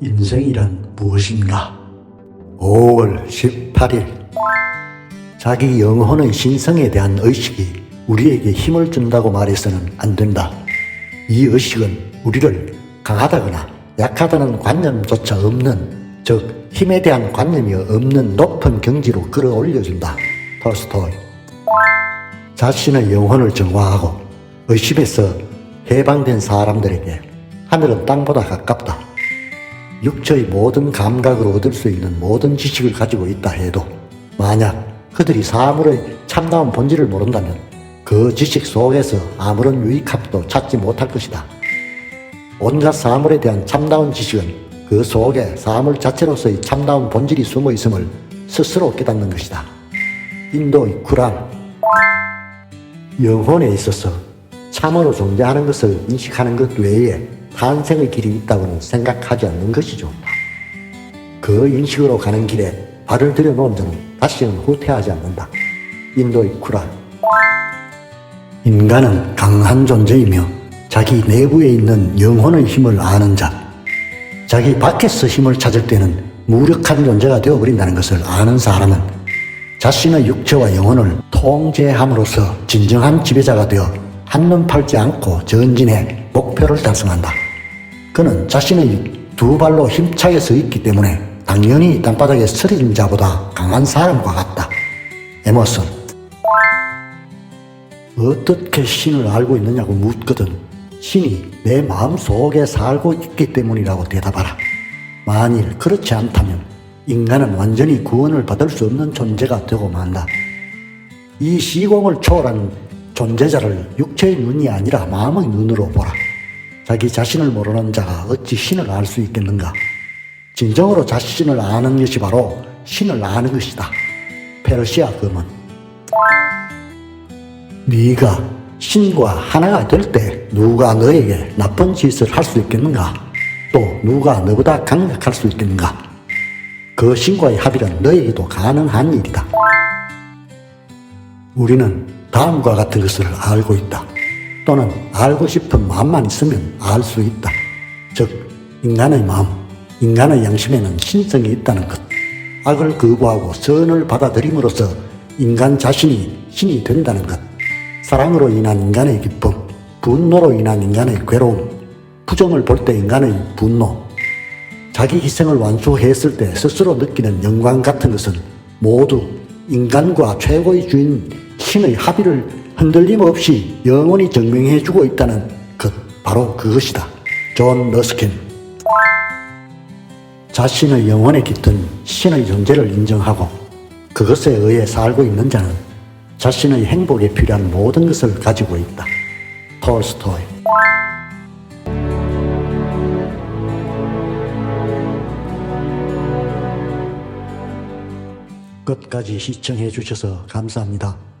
인생이란 무엇인가? 5월 18일 자기 영혼의 신성에 대한 의식이 우리에게 힘을 준다고 말해서는 안 된다. 이 의식은 우리를 강하다거나 약하다는 관념조차 없는 즉 힘에 대한 관념이 없는 높은 경지로 끌어올려준다. 톨스토이 자신의 영혼을 정화하고 의심에서 해방된 사람들에게 하늘은 땅보다 가깝다. 육체의 모든 감각으로 얻을 수 있는 모든 지식을 가지고 있다 해도 만약 그들이 사물의 참다운 본질을 모른다면 그 지식 속에서 아무런 유익함도 찾지 못할 것이다. 온갖 사물에 대한 참다운 지식은 그 속에 사물 자체로서의 참다운 본질이 숨어 있음을 스스로 깨닫는 것이다. 인도의 쿠란 영혼에 있어서 참으로 존재하는 것을 인식하는 것 외에 탄생의 길이 있다고는 생각하지 않는 것이 좋다. 그 인식으로 가는 길에 발을 들여놓은 자는 다시는 후퇴하지 않는다. 인도의 쿠란 인간은 강한 존재이며 자기 내부에 있는 영혼의 힘을 아는 자, 자기 밖에서 힘을 찾을 때는 무력한 존재가 되어버린다는 것을 아는 사람은 자신의 육체와 영혼을 통제함으로써 진정한 지배자가 되어 한눈 팔지 않고 전진해 목표를 달성한다. 그는 자신의 두 발로 힘차게 서 있기 때문에 당연히 땅바닥에 쓰러진 자보다 강한 사람과 같다. 에머슨 어떻게 신을 알고 있느냐고 묻거든 신이 내 마음 속에 살고 있기 때문이라고 대답하라. 만일 그렇지 않다면 인간은 완전히 구원을 받을 수 없는 존재가 되고 만다. 이 시공을 초월한 존재자를 육체의 눈이 아니라 마음의 눈으로 보라. 자기 자신을 모르는 자가 어찌 신을 알 수 있겠는가? 진정으로 자신을 아는 것이 바로 신을 아는 것이다. 페르시아 금은 네가 신과 하나가 될 때 누가 너에게 나쁜 짓을 할 수 있겠는가? 또 누가 너보다 강력할 수 있겠는가? 그 신과의 합의는 너에게도 가능한 일이다. 우리는 다음과 같은 것을 알고 있다. 또는 알고 싶은 마음만 있으면 알 수 있다. 즉, 인간의 마음, 인간의 양심에는 신성이 있다는 것. 악을 거부하고 선을 받아들임으로써 인간 자신이 신이 된다는 것. 사랑으로 인한 인간의 기쁨, 분노로 인한 인간의 괴로움, 부정을 볼 때 인간의 분노, 자기 희생을 완수했을 때 스스로 느끼는 영광 같은 것은 모두 인간과 최고의 주인 신의 합의를 흔들림 없이 영원히 증명해 주고 있다는 것, 바로 그것이다. 존 러스킨. 자신의 영혼에 깃든 신의 존재를 인정하고 그것에 의해 살고 있는 자는 자신의 행복에 필요한 모든 것을 가지고 있다. 톨스토이. 끝까지 시청해 주셔서 감사합니다.